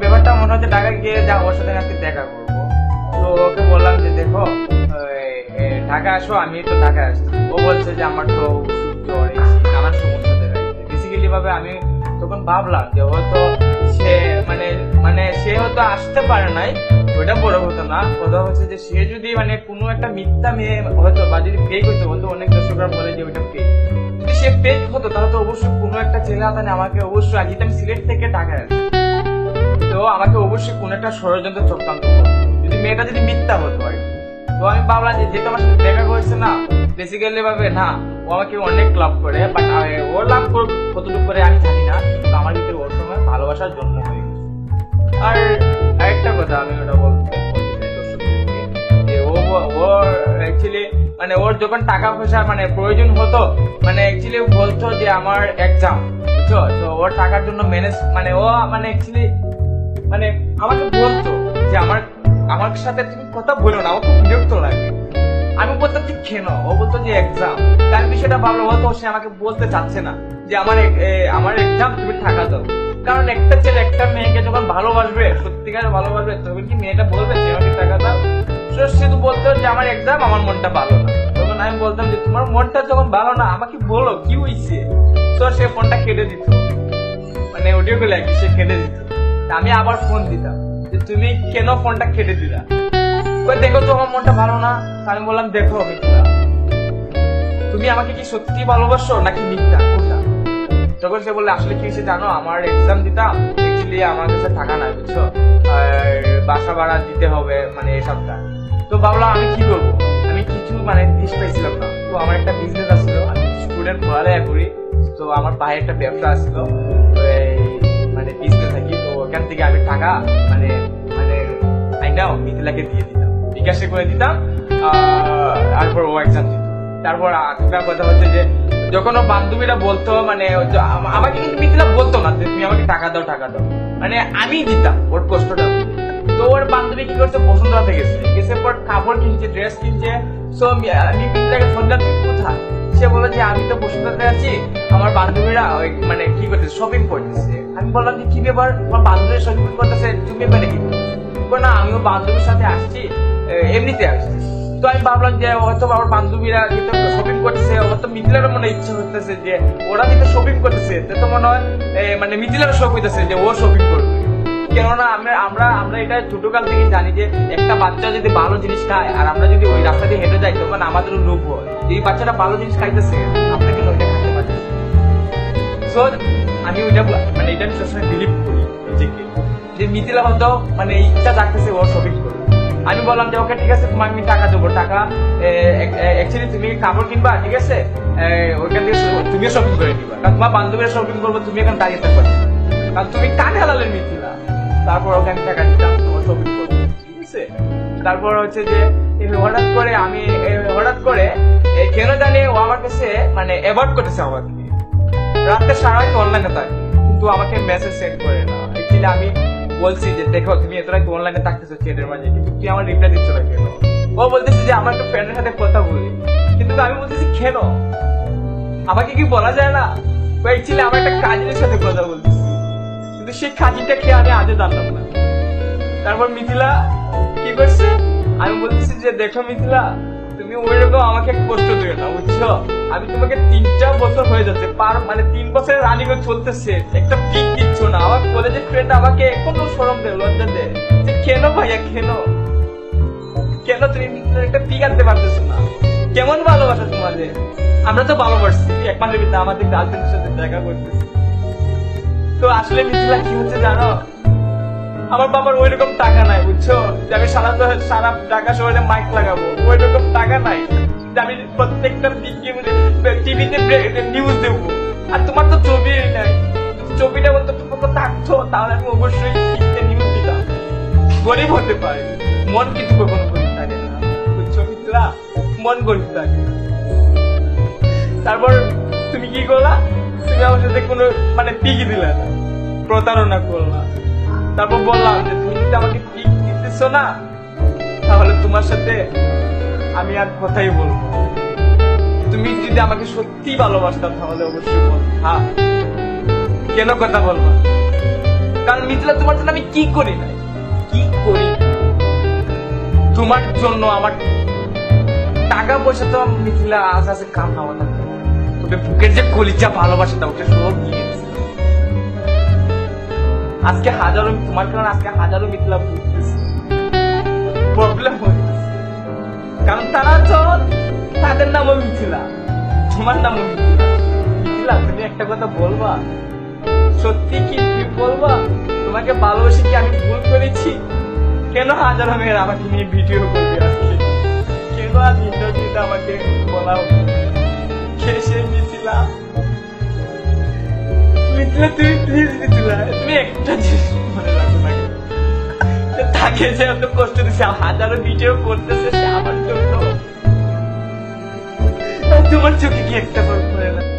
ব্যাপারটা মনে হচ্ছে ঢাকা গিয়ে যা ওর সাথে আজকে দেখা করব। তো ওকে বললাম যে, দেখো ঢাকা আসো আমি তো ঢাকা আসছি ও বলছে যে, আমার তো জ্বর নানান সমস্যা দেখা বেসিক্যালি ভাবে আমি তখন ভাবলাম যে হয়তো সে মানে মানে সে হয়তো আসতে পারে নাই, ওইটা বড় হতো না। কথা হচ্ছে যে, সে যদি মানে কোনো একটা মিথ্যা মেয়ে হয়তো বা যদি ফেক হইতো, বলতো, অনেক দর্শকরা বলে যে, ওইটা ফেক যদি সে ফেক হতো, তাহলে তো অবশ্যই কোনো একটা ছেলে আতানে আমাকে অবশ্যই আজ আমি সিলেট থেকে ঢাকায় আসি তো আমাকে অবশ্যই কোন একটা ষড়যন্ত্র চক্রান্ত যদি মেয়েটা যদি মিথ্যা হতো কি। তো আমি ভাবলাম যে যেহেতু আমার সাথে দেখা করেছে না বেসিক্যালি ভাবে না, ও আমাকে অনেক লাভ করে বাট ও লাভ কতটুকু করে আমি জানি না, কিন্তু আমার ভিতরে ওর সময় ভালোবাসার জন্ম হয়ে গেছে আর আরেকটা কথা আমি ওটা বলতে যে অ্যাকচুয়ালি মানে ওর যখন টাকা পয়সা মানে প্রয়োজন হতো মানে অ্যাকচুয়ালি বলতো যে আমার এক্সাম বুঝছ তো ওর টাকার জন্য ম্যানেজ মানে ও মানে অ্যাকচুয়ালি মানে আমাকে বলতো যে আমার আমার সাথে তুমি কথা বলো না আমার খুব বিরক্ত লাগে। আমি বলতাম যে, কেন? ও বলতো যে এক্সাম তার বিষয়টা ভাবলো হয়তো সে আমাকে বলতে চাচ্ছে না যে, আমার আমার এক্সাম তুমি টাকা দাও। কারণ একটা ছেলে একটা মেয়েকে যখন ভালোবাসবে, সত্যিকার ভালোবাসবে, তখন কি মেয়েটা বলবে যে, আমাকে টাকা দাও? সে শুধু বলতো যে, আমার এক্সাম আমার মনটা ভালো না। তখন আমি বলতাম যে, তোমার মনটা যখন ভালো না, আমাকে বলো, কি হয়েছে তো সে ফোনটা কেটে দিত। মানে অডিও গুলো সে কেটে দিত। আমি আবার ফোন দিতাম যে তুমি কেন ফোনটা কেটে দিলা? কই দেখো তো আমার মনটা ভালো না। আমি বললাম, দেখো মিথ্যা তুমি আমাকে কি সত্যি ভালোবাসো নাকি মিথ্যা? তখন সে বললে, আসলে কি জানো? আমার এক্সাম দিতাম অ্যাকচুয়ালি আমার কাছে টাকা নাই, বুঝছ? আর বাসা ভাড়া দিতে হবে মানে এসবটা তো ভাবলাম আমি কি করব? আমি কিছু মানে দিস পাইছিলাম না। তো আমার একটা বিজনেস আসছিল আমি স্টুডেন্ট পড়ালেখা করি। তো আমার ভাই একটা ব্যবসা আসছিল এই মানে বিজনেস আর কি। ওখান থেকে আমি টাকা মানে মানে আইনাও মিথিলাকে দিয়ে দিতাম। বিকাশে করে দিতাম তারপর ও এক্সাম দিত। তারপর আরেকটা কথা হচ্ছে যে, যখন ও বান্ধবীরা বলতো মানে আমাকে কিন্তু মিথিলা বলতো না তুমি আমাকে টাকা দাও টাকা দাও। মানে আমি দিতাম ওর কষ্টটা। তো ওর বান্ধবী কি করছে, বসুন্ধরাতে গেছে। গেছে পর কাপড় কিনছে ড্রেস কিনছে। সো আমি মিথিলাকে ফোন দিলাম তুমি কোথায়? সে বলে যে, আমি তো বসুন্ধরাতে আছি। আমার বান্ধবীরা মানে কি করতেছে? শপিং করতেছে। আমি বললাম যে কি ব্যাপার? তোমার বান্ধবীরা শপিং করতেছে? তুমি এখানে কি করতেছো? বলে, না আমিও বান্ধবীর সাথে আসছি এমনিতে আসছি। তো আমি ভাবলাম যে হয়তো আমার বান্ধবীরা যেহেতু শপিং করতেছে হয়তো মিথিলারও মনে ইচ্ছে হতেছে যে ওরা যেহেতু শপিং করতেছে তো তো মনে হয় মানে মিথিলারও শখ হইতেছে যে ও শপিং করবে। কেননা আমরা আমরা আমরা এটা ছোটকাল থেকে জানি যে একটা বাচ্চা যদি ভালো জিনিস খায় আর আমরা যদি ওই রাস্তা দিয়ে হেঁটে যাই তখন আমাদেরও লোভ হয়। এই বাচ্চাটা ভালো জিনিস খাইতেছে আপনাকে ওইটা খাইতে পারছে সো আমি ওইটা মানে এটা আমি সবসময় বিলিভ করি নিজেকে যে মিথিলা হয়তো মানে ইচ্ছা থাকতেছে ও শপিং করবে আমি বললাম যে, ওকে, ঠিক আছে, তোমাকে আমি টাকা দেবো। টাকা অ্যাকচুয়ালি তুমি কাপড় কিনবা? ঠিক আছে ওইখান থেকে তুমিও শপিং করে নিবা। কারণ তোমার বান্ধবীরা শপিং করব, তুমি এখন দাঁড়িয়ে থাকবে। কারণ তুমি কানে হালালের মিথিলা। তারপর ওকে আমি টাকা দিতাম তোমার শপিং করব ঠিক আছে? তারপর হচ্ছে যে হঠাৎ করে আমি হঠাৎ করে কেন জানি ও আমার কাছে মানে অ্যাভয়েড করতেছে আমাকে। রাতে সারাই অনলাইনে থাকে কিন্তু আমাকে মেসেজ সেন্ড করে না। অ্যাকচুয়ালি আমি বলছি যে, দেখো, তুমি এত রাত অনলাইনে থাকতেছো চ্যাটের মাঝে। কিন্তু তুই আমার রিপ্লাই দিচ্ছ না কেন? ও বলতেছে যে, আমার একটা ফ্রেন্ডের সাথে কথা বলি। কিন্তু আমি বলতেছি, কেন? আমাকে কি বলা যায় না? অ্যাকচুয়ালি আমার একটা কাজিনের সাথে কথা বলতেছি। কিন্তু সেই কাজিনটা খেয়ে আমি আজও জানলাম না। তারপর মিথিলা কি করছে? আমি বলতেছি যে, দেখো মিথিলা তুমি ওই রকম আমাকে কষ্ট দিও না, বুঝছ? আমি তোমাকে তিনটা বছর হয়ে যাচ্ছে, পার মানে তিন বছরের রানিং চলতেছে একটা পিক দিচ্ছ না। আমার কলেজের ফ্রেন্ড আমাকে এখনও সরম দেয়, লজ্জা দেয়। যে কেন ভাইয়া, কেন? কেন তুমি একটা পিক আনতে পারতেছো না? কেমন ভালোবাসা তোমাদের? আমরা তো ভালোবাসছি এক মাসের ভিতরে আমাদের গার্লফ্রেন্ডের সাথে দেখা করতেছি। তো আসলে মিথিলা, কি হচ্ছে জানো? আমার বাবার ওই রকম টাকা নাই, বুঝছ? যে আমি সারা সারা ঢাকা শহরে মাইক লাগাবো ওই রকম টাকা নাই যে আমি প্রত্যেকটা টিভিতে নিউজ দেবো। আর তোমার তো ছবি নাই। ছবিটা থাকতো, তাহলে আমি অবশ্যই টিভিতে নিউজ দিতাম। গরিব হতে পারে, মন কিন্তু কখনো গরিব থাকে না, বুঝছ মিত্রা? মন গরিব থাকে তারপর তুমি কি করলা? তুমি আমার সাথে কোনো মানে পিকি দিলা না, প্রতারণা করলা। তারপর বললাম যে, তুমি যদি আমাকে পিক দিতেছ না, তাহলে তোমার সাথে আমি আর কথাই বলব তুমি যদি আমাকে সত্যি ভালোবাসতাম তাহলে অবশ্যই বল। হ্যাঁ কেন কথা বলব কারণ মিথিলা, তোমার জন্য আমি কি করি না কি করি? তোমার জন্য আমার টাকা পয়সা তো মিথিলা আজ আস্তে কাম না হতো বুকের যে কলিজা ভালোবাসাটা ওকে সব নিয়ে। আজকে হাজারো তোমার কারণে আজকে হাজারো মিথিলা প্রবলেম হয়েছে। কারণ তারা তো তাদের নামও মিথিলা, তোমার নামও মিথিলা। তুমি একটা কথা বলবা? সত্যি কি তুমি বলবা? তোমাকে ভালোবেসে কি আমি ভুল করেছি? কেন হাজারো মেয়ের আমাকে নিয়ে ভিডিও করবে আজকে? কেন আজ ইন্টারভিউতে আমাকে বলা হলো? তুমি তুমি একটা জিনিস তাকে যে এত কষ্ট দিচ্ছে হাজারো ভিডিও করতেছে আমার তোমার চোখে কি একটা পড়ে না